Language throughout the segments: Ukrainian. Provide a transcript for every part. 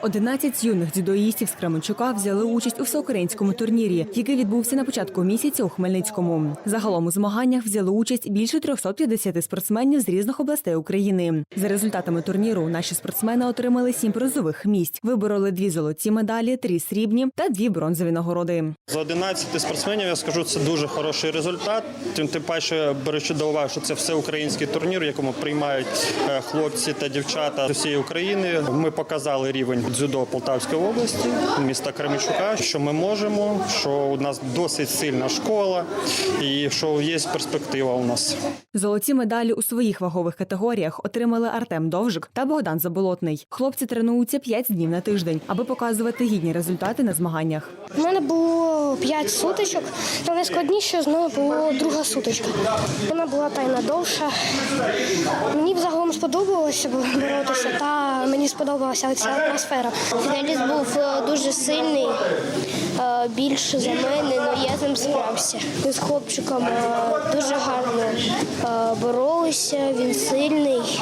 11 юних дзюдоїстів з Кременчука взяли участь у всеукраїнському турнірі, який відбувся на початку місяця у Хмельницькому. Загалом у змаганнях взяли участь більше 350 спортсменів з різних областей України. За результатами турніру наші спортсмени отримали сім призових місць, вибороли дві золоті медалі, три срібні та дві бронзові нагороди. З 11 спортсменів я скажу, це дуже хороший результат. Тим тим паче, беручи до уваги, що це всеукраїнський турнір, якому приймають е, хлопці та дівчата з усієї України. Ми показали рівень дзюдо Полтавської області, міста Кременчука, що ми можемо, що у нас досить сильна школа і що є перспектива у нас. Золоті медалі у своїх вагових категоріях отримали Артем Довжик та Богдан Заболотний. Хлопці тренуються 5 днів на тиждень, аби показувати гідні результати на змаганнях. У мене було 5 сутичок, та найскладніше з мною була друга сутичка. Вона була та й надовша. Мені взагалом сподобалося боротися, та мені сподобалася ця атмосфера. Фіналіст був е, дуже сильний, е, більше за мене, але я з ним. Ми з хлопчиком е, дуже гарно боролися, він сильний,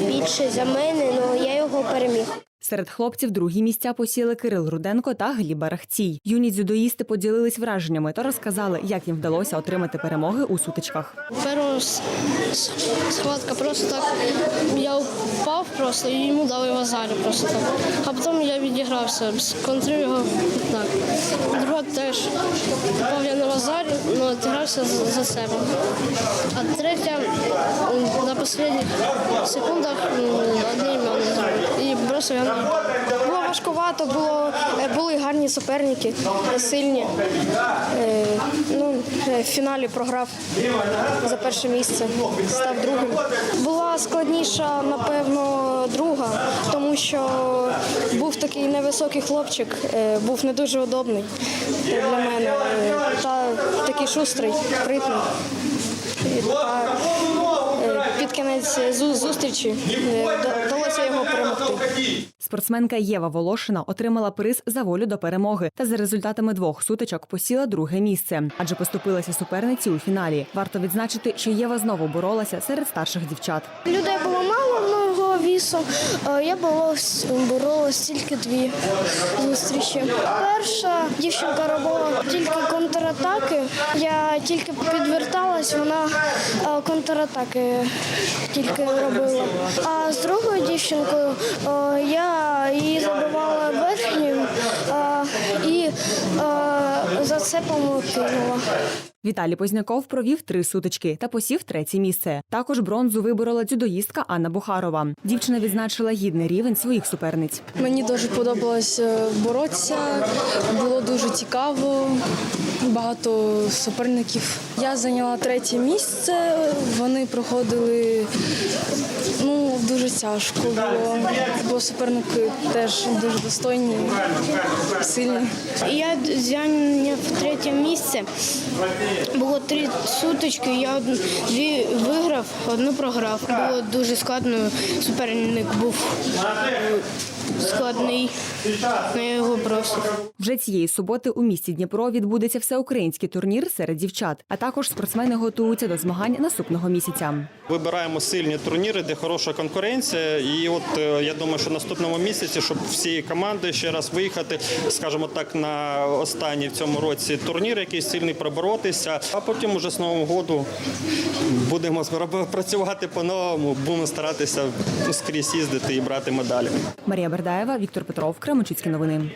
більше за мене, але я його переміг. Серед хлопців другі місця посіли Кирил Руденко та Гліб Барахцій. Юні дзюдоїсти поділились враженнями та розказали, як їм вдалося отримати перемоги у сутичках. Перша схватка просто так. Я впав просто і йому дали в просто так. А потім я відігрався, сконтрив його так. Друга теж впав я на азарі, але відігрався за, себе. А третя на останніх секундах м, бросив я Було важкувато, було, е, були гарні суперники, сильні. Е, Ну, е, в фіналі програв за перше місце, став другим. Була складніша, напевно, друга, тому що був такий невисокий хлопчик, був не дуже удобний для мене. Та такий шустрий, притний. Під кінець зу- зустрічі е, вда- вдалося його перемогти. Спортсменка Єва Волошина отримала приз за волю до перемоги та за результатами двох сутичок посіла друге місце, адже поступилася суперниці у фіналі. Варто відзначити, що Єва знову боролася серед старших дівчат. Людей було мало мого вісу. Е, Я боролась, боролась тільки дві зустрічі. Перша дівчинка робила тільки контратаки. Я тільки підверталась, вона е, контратаки тільки робила. А з другою дівчинкою е, я її забивала це кинула. Віталій Позняков провів три сутички та посів третє місце. Також бронзу виборола дзюдоїстка Анна Бухарова. Дівчина відзначила гідний рівень своїх суперниць. Мені дуже подобалось е, боротися, було дуже цікаво, багато суперників. Я зайняла третє місце. Вони проходили ну, дуже тяжко було, бо суперники теж дуже достойні, сильні. Я зайняв третє місце. Було три сутички, я дві виграв, одну програв. Було дуже складно. Суперник був складний, але я його бросив. Вже цієї суботи у місті Дніпро відбудеться всеукраїнський турнір серед дівчат. А також спортсмени готуються до змагань наступного місяця. Вибираємо сильні турніри, де хороша конкуренція. І от е, я думаю, що наступному місяці, щоб всі команди ще раз виїхати, скажімо так, на останній в цьому році турнір, якийсь сильний проборотися. А потім уже з нового году будемо працювати по-новому, будемо старатися скрізь їздити і брати медалі. Марія Бердаєва, Віктор Петров, Кремочицькі новини.